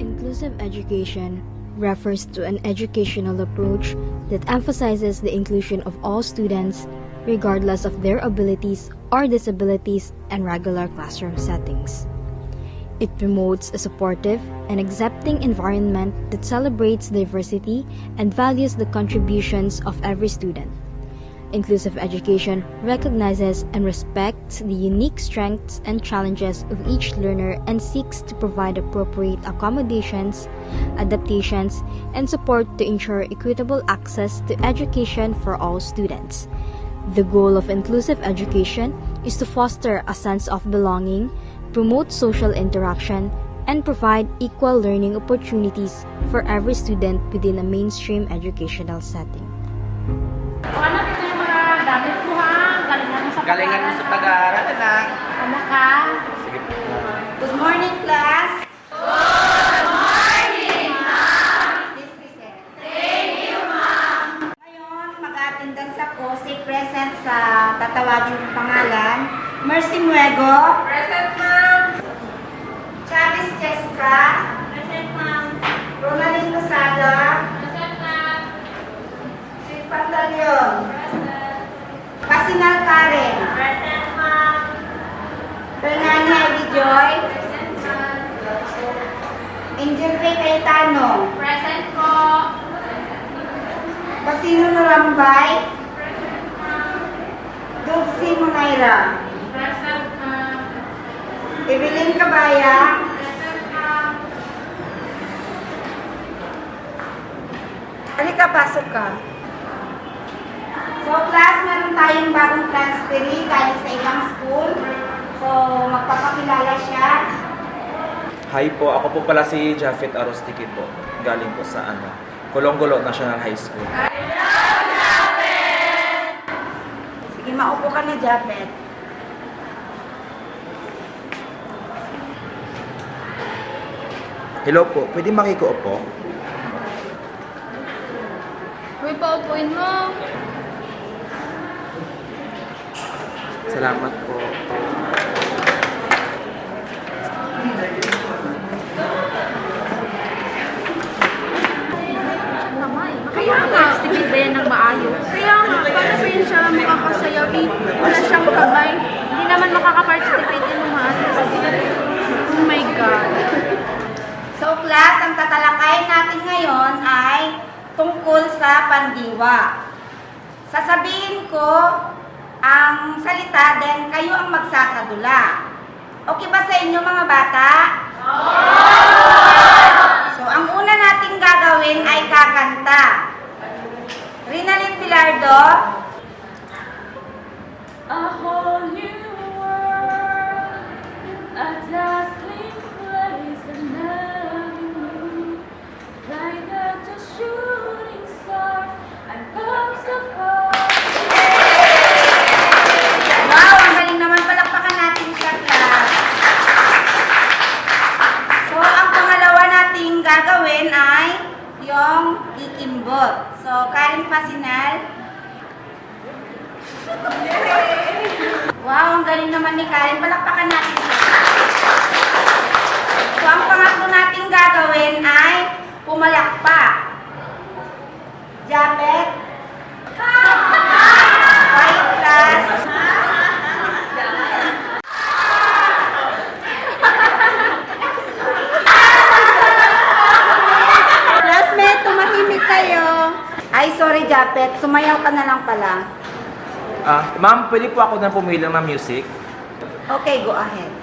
Inclusive education refers to an educational approach that emphasizes the inclusion of all students, regardless of their abilities or disabilities, and regular classroom settings. It promotes a supportive and accepting environment that celebrates diversity and values the contributions of every student. Inclusive education recognizes and respects the unique strengths and challenges of each learner and seeks to provide appropriate accommodations, adaptations, and support to ensure equitable access to education for all students. The goal of inclusive education is to foster a sense of belonging, promote social interaction, and provide equal learning opportunities for every student within a mainstream educational setting. Galingan mo sa pag-aaral, anak. Anak ha. Sige po. Good morning, class. Good morning, ma'am. Thank you, ma'am. Ngayon, mag-attendan sa ko si present sa tatawagin ng pangalan. Mercy Muego. Present, ma'am. Chavis Cheska. Present, ma'am. Ronaldin Lozada. Present, ma'am. Si Pantaleon. Present. Pasinal Karen. Present, ma'am. Fernanda Eddie Joy. Present, ma'am. Angel Faye Cayetano. Present po. Basino Norambay. Dulce Monaira. Present ma'am. Evelyn Cabaya. Present ma'am. Halika, pasok ka. So, class, meron tayong bagong transferee galing sa ibang school. So, magpapakilala siya. Hi po, ako po pala si Jafet Arostiki po. Galing po sa ano, Colongolo National High School. Sige, maupo ka na, Japet. Hello po, pwede makikuupo? Uy, paupuin mo. Salamat po. Kaya nga. Stipid ba yan ng maayos? Kaya nga, paano pa yun siya makakasayaw? Eh, wala siyang kamay. Hindi naman makaka-participate in maayos. Oh my God. So, class, ang tatalakayin natin ngayon ay tungkol sa pandiwa. Sasabihin ko ang salita, then kayo ang magsasadula. Okay ba sa inyo mga bata? So, ang una nating gagawin ay kakanta. Rinalyn Pilardo, gagawin ay yung kikimbot. So, Karen Fasinal. Wow, ang galing naman ni Karen. Palakpakan natin siya. So, ang pangatlo nating gagawin ay pumalakpak. Japet. White class. Classmate, tumahimik kayo. Japet. Sumayaw ka na lang pala. Ah, ma'am, pwede po ako na pumili ng music? Okay, go ahead.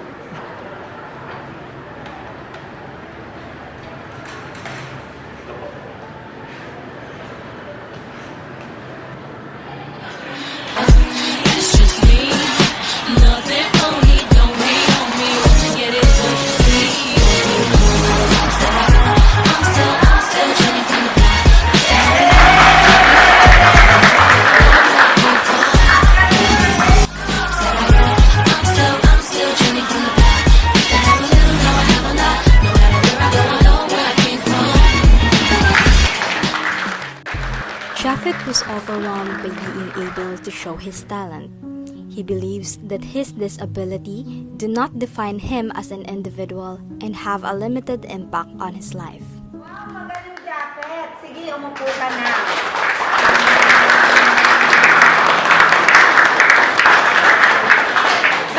Shafik was overwhelmed by being able to show his talent. He believes that his disability do not define him as an individual and have a limited impact on his life. Wow, magaling Japet. Sige, umupo ka na.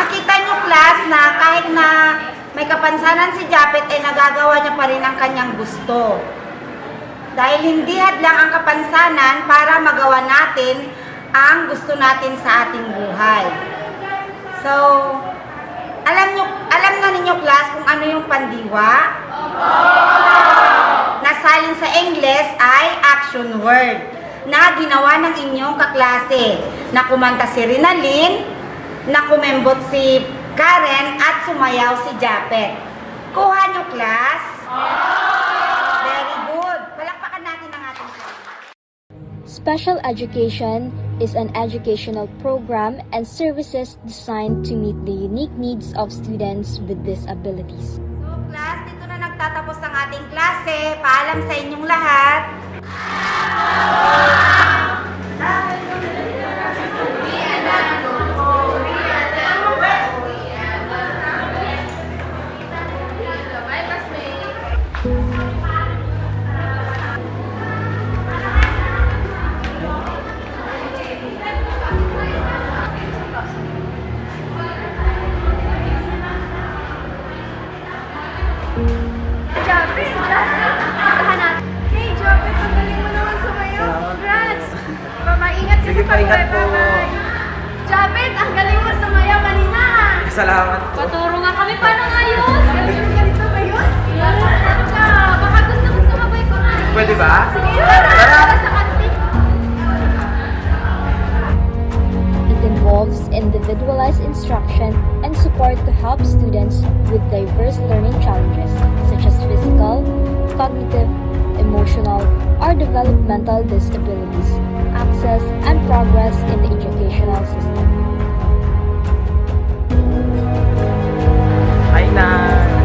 Nakita niyo class na kahit na may kapansanan si Japet ay nagagawa niya pa rin ang kanyang gusto. Dahil hindi hadlang ang kapansanan para magawa natin ang gusto natin sa ating buhay. So, alam niyo, alam na ninyo class kung ano yung pandiwa? nasalin sa English ay action word na ginawa ng inyong kaklase na kumanta si Rinalyn, na kumembot si Karen at sumayaw si Japet. Kuha niyo class? Very good. Palakpakan natin ang ating sarili. Special education is an educational program and services designed to meet the unique needs of students with disabilities. So class, dito na nagtatapos ang ating klase. Paalam sa inyong lahat. Sa paingat po. Jopet, ang galing mo sumayaw kanina. Salamat po. Paturo nga kami paano nga yun? Ganito, ba yun? Baka gusto mo sumabay ko nga. Pwede ba? Sige, tara! Sa involves individualized instruction and support to help students with diverse learning challenges such as physical, cognitive, emotional, or developmental disabilities, access and progress in the educational system. Hi na.